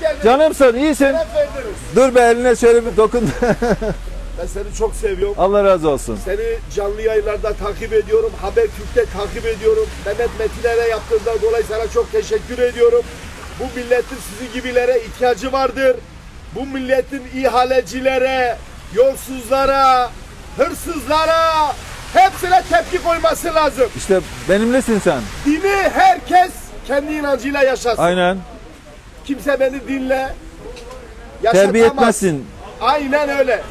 geldin. Canımsın, iyisin. Şeref verdiniz. Dur be eline şöyle bir dokun. Ben seni çok seviyorum. Allah razı olsun. Seni canlı yayınlarda takip ediyorum. Habertürk'te takip ediyorum. Mehmet Metinler'e yaptığından dolayı sana çok teşekkür ediyorum. Bu milletin sizi gibilere ihtiyacı vardır. Bu milletin ihalecilere, yolsuzlara, hırsızlara hepsine tepki koyması lazım. İşte benimlesin sen. Dini herkes kendi inancıyla yaşasın. Aynen. Kimse beni dinle yaşatamaz. Terbiye etmezsin. Aynen öyle.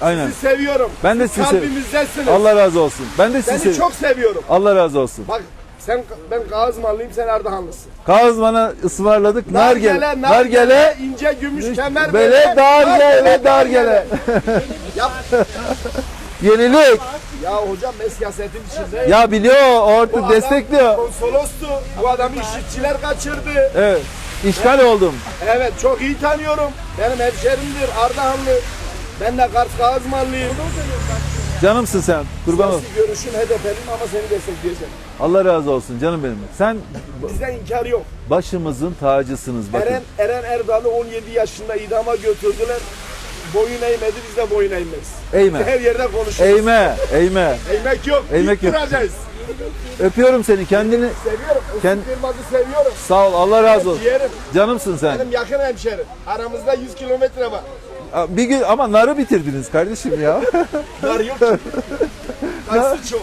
Aynen. Sizi seviyorum. Ben de Siz sizi sev- kalbimizdesiniz. Allah razı olsun. Ben de sizi Seni çok seviyorum. Allah razı olsun. Bak sen ben Kağızmanlıyım sen Ardahanlısın. Kağızman'a ısmarladık. Nargele. nargele, Nargele. ince gümüş kemer Bele dar gele dar gele. Yap. Yenilik. Ya hocam ben siyasetin içindeyim. Ya biliyor o Bu artık adam destekliyor. Konsolostu. Bu adamı işçiler kaçırdı. Evet. İşgal oldum. Evet çok iyi tanıyorum. Benim hemşerimdir Ardahanlı. Ben de Kars Kağızmanlıyım. Canımsın sen. Kurban ol. Siyasi görüşüm HDP'liyim ama seni destekleyeceğim. Allah razı olsun canım benim. Sen Bizden inkar yok. başımızın tacısınız bakın. Eren, Eren Erdal'ı 17 yaşında idama götürdüler. Boyun eğmedi biz de boyun eğmeyiz. Eğme. Her yerde konuşuyoruz. Eğme. Eğme. Eğmek yok. Eğmek yok. duracağız. Öpüyorum seni. Kendini Seviyorum. Kend- Kend... Firması seviyorum. sağ ol. Allah razı olsun. Ciğerim. Canımsın sen. Benim yakın hemşerim. Aramızda 100 kilometre var. Bir gün ama narı bitirdiniz kardeşim ya. Var yok. Kayısı çok.